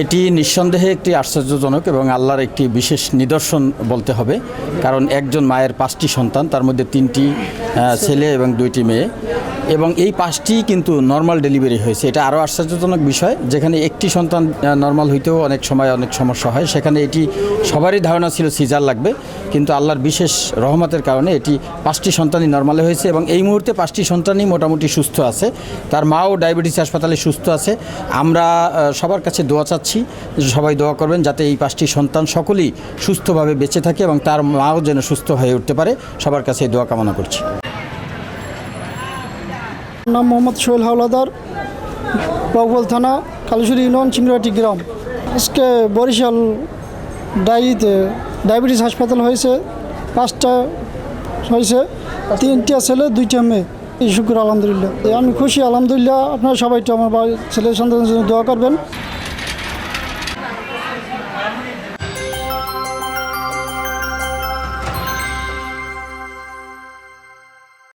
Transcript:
এটি নিঃসন্দেহে একটি আশ্চর্যজনক এবং আল্লাহর একটি বিশেষ নিদর্শন বলতে হবে। কারণ একজন মায়ের পাঁচটি সন্তান, তার মধ্যে তিনটি ছেলে এবং দুইটি মেয়ে। এবং এই পাঁচটি কিন্তু নর্মাল ডেলিভারি হয়েছে। এটা আরও আশ্চর্যজনক বিষয়, যেখানে একটি সন্তান নর্মাল হইতেও অনেক সময় অনেক সমস্যা হয়। সেখানে এটি সবারই ধারণা ছিল সিজার লাগবে, কিন্তু আল্লাহর বিশেষ রহমতের কারণে এটি পাঁচটি সন্তানই নর্মালে হয়েছে এবং এই মুহূর্তে পাঁচটি সন্তানই মোটামুটি সুস্থ আছে। তার মাও ডায়াবেটিস হাসপাতালে সুস্থ আছে। আমরা সবার কাছে দোয়া চাচ্ছি সবাই দোয়া করবেন যাতে এই পাঁচটি সন্তান সকলেই সুস্থভাবে বেঁচে থাকে এবং তার মাও যেন সুস্থ হয়ে উঠতে পারে। সবার কাছে দোয়া কামনা করছি। নাম মোহাম্মদ সোহেল হাওলাদার বকবল থানা কালীশুরি ইউনিয়ন চিংড়াটি গ্রাম। আজকে বরিশাল ডায়েরিতে ডায়াবেটিস হাসপাতাল হয়েছে, পাঁচটা হয়েছে, তিনটা ছেলে, দুইটা মেয়ে। এই শুক্র আলহামদুলিল্লাহ। আমি খুশি, আলহামদুলিল্লাহ। আপনারা সবাই তো আমার ছেলে সন্তানের জন্য দোয়া করবেন।